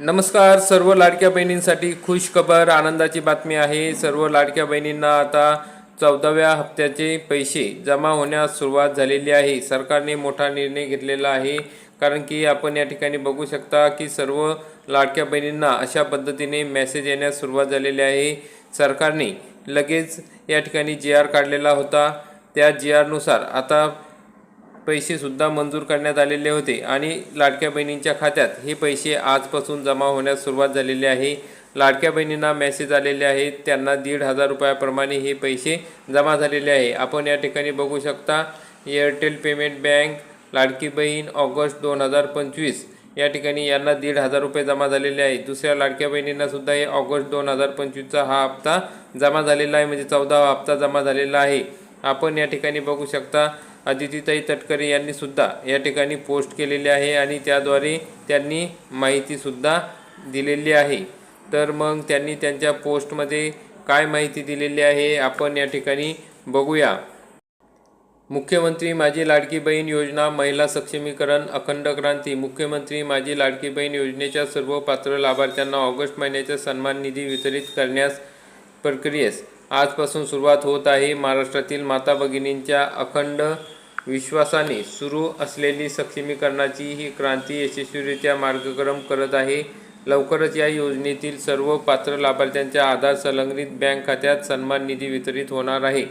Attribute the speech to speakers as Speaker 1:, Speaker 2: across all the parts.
Speaker 1: नमस्कार सर्व लाडक्या बहिणींसाठी खुश खबर आनंदाची बातमी आहे. सर्व लाडक्या बहिणींना आता चौदाव्या हप्त्याचे पैसे जमा होण्यास सुरुवात झालेली आहे. सरकारने मोठा निर्णय घेतलेला आहे. कारण की आपण या ठिकाणी बघू शकता की सर्व लाडक्या बहिणींना अशा पद्धतीने मेसेज येण्यास सुरुवात झालेली आहे. सरकारने लगेच या ठिकाणी जी आर काढलेला होता. त्या जी आरनुसार आता पैसेसुद्धा मंजूर करण्यात आलेले होते आणि लाडक्या बहिणींच्या खात्यात हे पैसे आजपासून जमा होण्यास सुरुवात झालेली आहे. लाडक्या बहिणींना मेसेज आलेले आहेत. त्यांना दीड हजार रुपयाप्रमाणे हे पैसे जमा झालेले आहे. आपण या ठिकाणी बघू शकता Airtel payment bank Ladki Bahin August दोन हजार पंचवीस या ठिकाणी यांना दीड हजार रुपये जमा झालेले आहे. दुसऱ्या लाडक्या बहिणींनासुद्धा हे ऑगस्ट दोन हजार पंचवीसचा हा हप्ता जमा झालेला आहे. म्हणजे चौदावा हप्ता जमा झालेला आहे. आपण या ठिकाणी बघू शकता अदितीताई तटकरे यांनी सुद्धा या ठिकाणी पोस्ट केलेले आहे आणि त्याद्वारे त्यांनी माहितीसुद्धा दिलेली आहे. तर मग त्यांनी त्यांच्या पोस्टमध्ये काय माहिती दिलेली आहे आपण या ठिकाणी बघूया. मुख्यमंत्री माझी लाडकी बहीण योजना महिला सक्षमीकरण अखंड क्रांती. मुख्यमंत्री माझी लाडकी बहीण योजनेच्या सर्व पात्र लाभार्थ्यांना ऑगस्ट महिन्याचा सन्मान निधी वितरित करण्यास प्रक्रियेस आजपासून सुरुवात होत आहे. महाराष्ट्रातील माता भगिनींच्या अखंड विश्वासाने सुरू असलेली सक्षमीकरणाची ही क्रांती यशस्वीरित्या मार्गक्रम करत आहे. लवकरच या योजनेतील सर्व पात्र लाभार्थ्यांच्या आधार संलग्नित बँक खात्यात सन्मान निधी वितरित होणार आहे.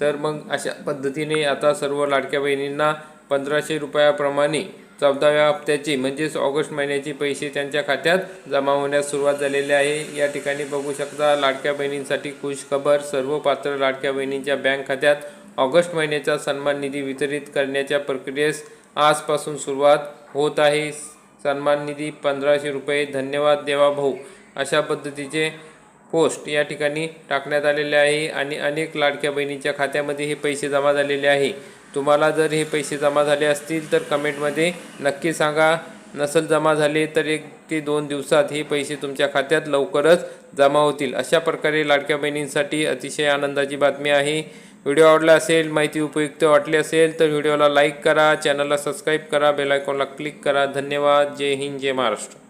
Speaker 1: तर मग अशा पद्धतीने आता सर्व लाडक्या बहिणींना पंधराशे रुपयाप्रमाणे चौदाव्या हप्त्याचे म्हणजेच ऑगस्ट महिन्याचे पैसे त्यांच्या खात्यात जमा होण्यास सुरुवात झालेली आहे. या ठिकाणी बघू शकता लाडक्या बहिणींसाठी खुश खबर सर्व पात्र लाडक्या बहिणींच्या बँक खात्यात ऑगस्ट महिन्याचा सन्मान निधी वितरित करण्याच्या प्रक्रियेस आजपासून सुरुवात होत आहे. सन्मान निधी पंधराशे रुपये धन्यवाद देवा भाऊ अशा पद्धतीचे पोस्ट या ठिकाणी टाकण्यात आलेले आहे आणि अनेक लाडक्या बहिणीच्या खात्यामध्ये हे पैसे जमा झालेले आहे. तुम्हाला जर हे पैसे जमा झाले असतील तर कमेंटमध्ये नक्की सांगा. नसल जमा झाले तर एक ते दोन दिवसात हे पैसे तुमच्या खात्यात लवकरच जमा होतील. अशा प्रकारे लाडक्या बहिणींसाठी अतिशय आनंदाची बातमी आहे. व्हिडिओ आवडला असेल माहिती उपयुक्त वाटली असेल तर व्हिडिओला लाईक करा चॅनलला सबस्क्राईब करा बेलायकॉनला क्लिक करा. धन्यवाद. जय हिंद जय महाराष्ट्र.